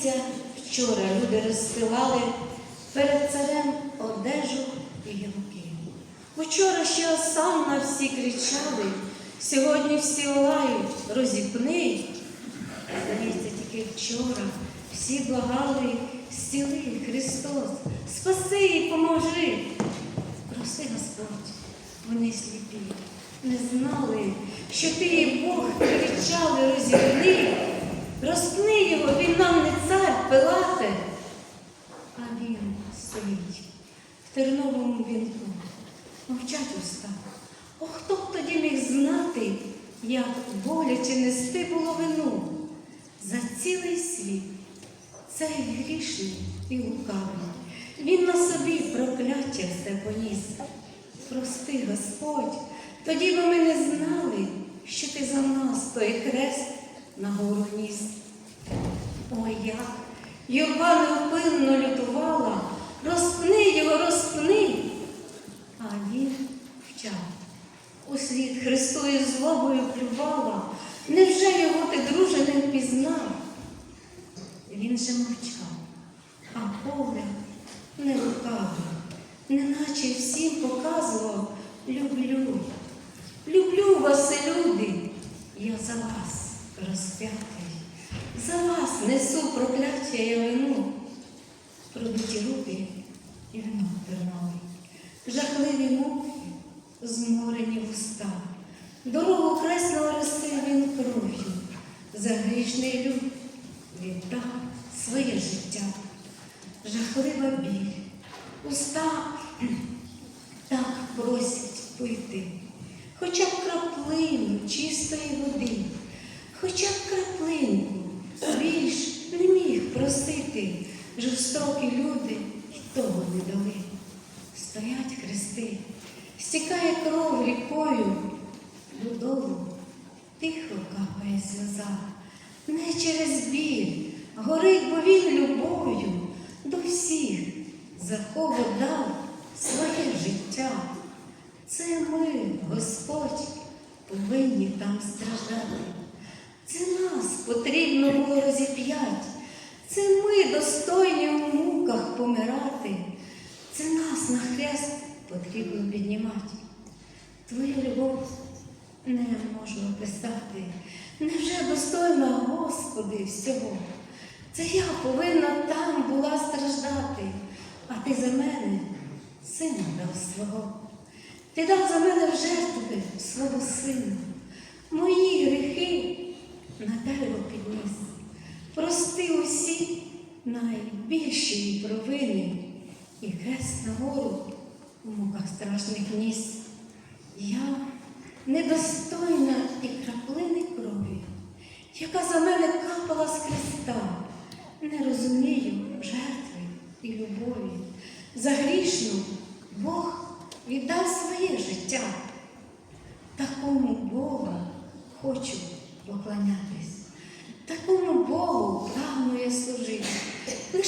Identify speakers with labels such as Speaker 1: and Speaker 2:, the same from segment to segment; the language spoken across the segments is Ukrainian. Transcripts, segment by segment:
Speaker 1: Здається, вчора люди розстилали перед царем одежу і гілки. Вчора ще сам на всі кричали, сьогодні всі лають, розіпни. Здається, тільки вчора всі благали, зціли Христос, спаси і поможи. Прости, Господь, вони сліпі, не знали, що ти і Бог кричали, розіпни, розпни його, він нам не цар пилате, а він стоїть в терновому вінку, мовчать уста. О, хто б тоді міг знати, як боляче нести було вину за цілий світ, цей грішний і лукавий. Він на собі прокляття все поніс. Прости, Господь, тоді би ми не знали, що ти за нас той хрест на гору ніс. Ой, як юрба невпинно лютувала, розпни його, розпни, а він вчав. Услід Христою злобою плювала, невже його ти, друже, не впізнав? Він же мовчав, а погляд не лукавий, неначе всім показував люблю. Люблю вас, люди, я за вас розп'ятий, вас несу прокляття я вину, продуті руки і вино терновий, жахливі муки, зморені вуста, дорогу кресного росив він кров'ю, за грішний люд віддав своє життя, жахлива біль, уста так просять пити, хоча б краплину чистої води, хоча б краплинку більш не міг просити. Жорстокі люди й того не дали. Стоять хрести, стікає кров рікою, додолу тихо капає сльоза, не через біль, горить, бо він любов'ю до всіх, за кого дав своє життя. Це ми, Господь, повинні там страждати. Це нас потрібно було розіп'ять. Це ми достойні у муках помирати. Це нас на хрест потрібно піднімати. Твою любов не можу описати. Невже достойна, Господи, всього? Це я повинна там була страждати, а ти за мене сина дав свого. Ти дав за мене в жертви свого сина. Мої гріхи на дерево підніс. Прости усі найбільші провини і хрест на гору у муках страшних ніс. Я недостойна і краплини крові, яка за мене капала з хреста, не розумію жертви і любові. За грішну Бог віддав своє життя. Такому Богу хочу поклонятись, такому Богу прагну я служити.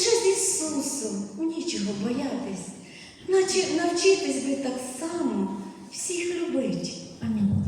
Speaker 1: Лише з Ісусом нічого боятись, наче навчитись би так само всіх любить. Амінь.